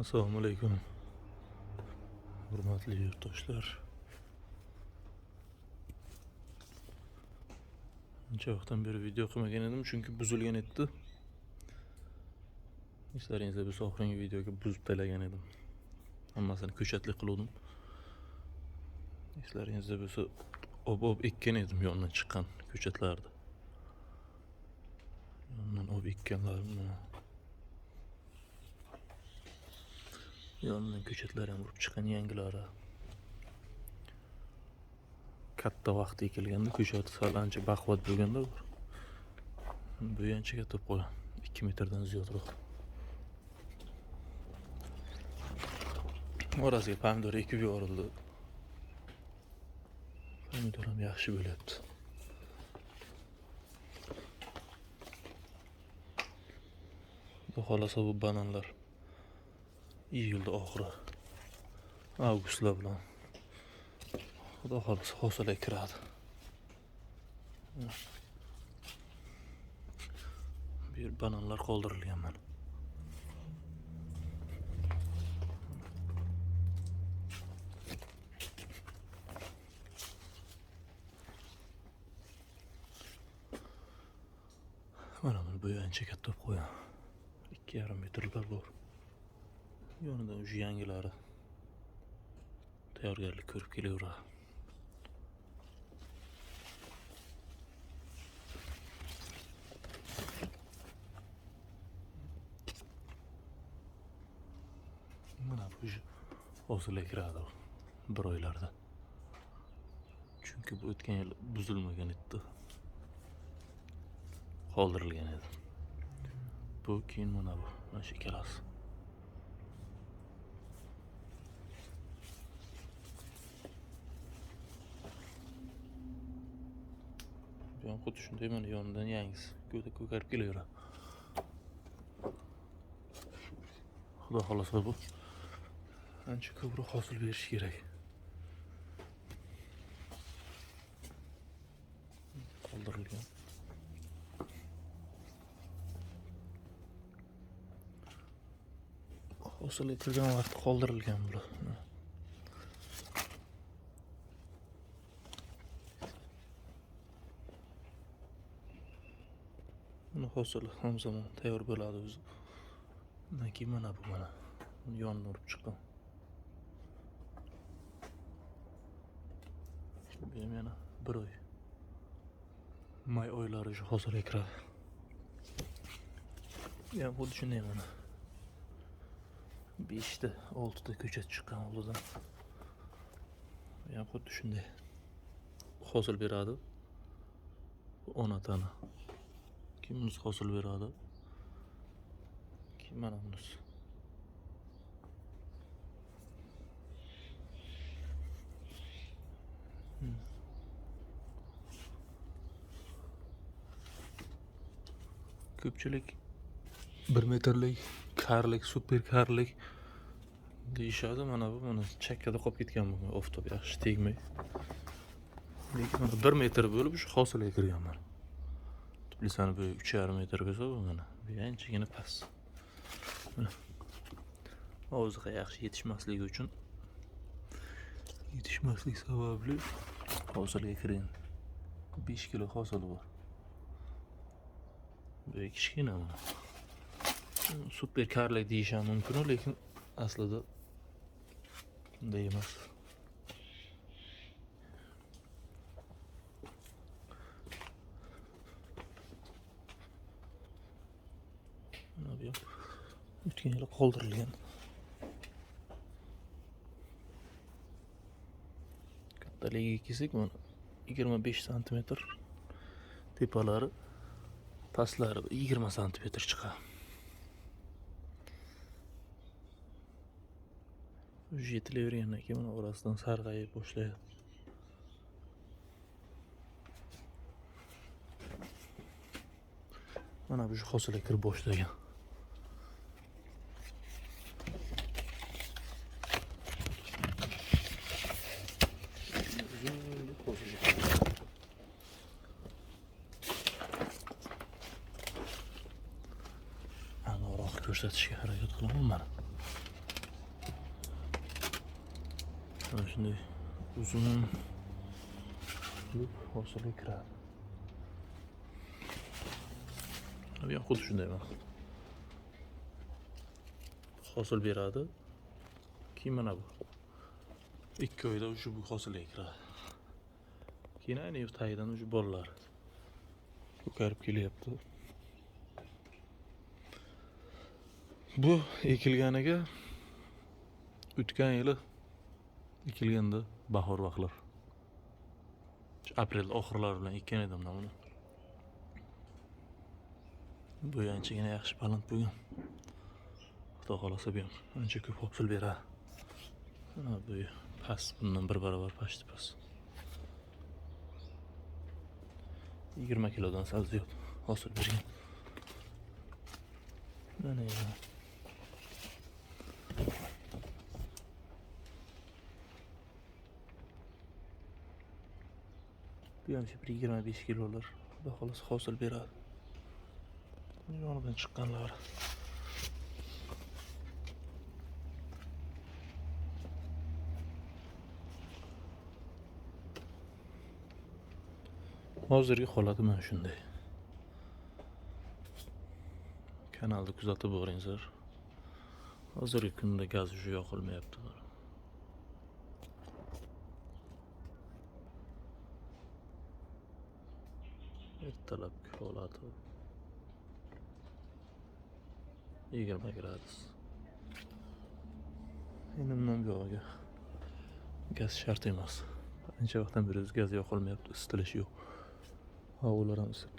Assalomu alaykum. Hurmatli yurtdoshlar. Ancha vaqtdan beri video qilmagan edim chunki buzilgan edi. Eslaringizda bo'lsa oxirgi videoga buzib talagan edim. Hammasini ko'chatlik qiluvdim. Eslaringizda bo'lsa ob-ob ekkan edim yondan chiqqan ko'chatlarni. Yondan ob ekkanlarimni Ko'chatlar ham urib chiqqan yangilari. Katta vaqti kelganda ko'chat sal ancha baquvvat bo'lganda bu ancha katta bo'lib qolgan. 2 metrdan ziyodroq. Orasiga pomidor ekib yuborildi. Pomidor ham yaxshi bo'lyapti. Xudo xohlasa bu bananlar iyulda oxiri avgustlar bilan xudo xohlasa hosila kiradi bu yer bananlar qoldirilgan mana mana buni bo'yi ancha katta qo'ygan ikki yarim metrlar bor Yonidan ucu yangilari tayyorgarlik ko'rib kelaveradi. Mana bu hosila kiradi bir oylarda. Chunki bu o'tgan yil buzilmagan edi. Qoldirilgan edi. Bu keyin mana bu, mana shu ikkalasi. Bu ham xuddi shunday mana yonidan yangisi ko'da ko'karib kelaveradi xudo xohlasa bu. Ancha ko'proq hosil berishi kerak qoldirilgan hosilga kirgan vaqti qoldirilgan bular Buni hosili hamzamon tayyor bo'ladi o'zi. Undan keyin mana bu mana yonini urib chiqqan. Bu ham yana bir oy. May oylari shu hosilga kiradi. Ya xuddi shunday mana. 5 ta, 6 ta ko'chat chiqqan oldidan. Bu ham xuddi shunday. Hosil beradi. 10 tani. Kim bunisi hosil beradi? Kim mana bunisi? Hmm. Ko'pchilik bir metrlik karlik, super karlik deyishadi. Mana bu mana chakkada qolib ketgan bu oftob yaxshi tegmay. Lekin mana 1 metr bo'lib shu hosilga kirgan Lisani bu 3,5 metr bo'lsa mana bu anchagina past. Og'ziga yaxshi yetishmasligi uchun yetishmaslik sababli hosilga kirgan. 5 kilo hosili bor. Bu kichkina. Super karlik deyish ham mumkin, lekin aslida bunday emas. Mana bu ham o'tgan yili qoldirilgan. Kattaligiga kelsak, mana 25 santimetr tepalari, pastlari 20 santimetr chiqadi. Уже yetilavergandan keyin mana orasidan sarg'ayib boshlaydi. Mana bu hosilga kirib boshlagan. satışa hareket kılamam onları. Ben şimdi uzun tutup hasılı kırar. Bir yakut düşündüm ben. Hasıl bir adı. Kim bana bu? İlk köyde şu bu hasılı kırar. Yine aynı ev tayidan şu bollar. Bu karıp kili yaptı. Bu ekilganiga o'tgan yili ekilganda bahor vaqtlar. Aprel oxirlari bilan ekkan edim buni. Bu anchagina yaxshi baland bo'lgan. Xudo xohlasa bu ham ancha ko'p hosil beradi. Mana bu past bundan bir barobar past past 20 kilodan sal ziyod hosil bergan. Mana yana. Bu ham shu bir 25 kilolar. Xudo xolasa hosil beradi. Yonidan chiqqanlari. Hozirgi holati mana shunday. Kanalni kuzatib boringlar. Hozirgi kunda gaz уже yoqilmayapti. Ertalabki holati 20 gradus. Endi bundan buyog'iga gaz shart emas. Ancha vaqtdan beri gaz yoqilmayapti, isitilish yo'q. Havolar ham isib.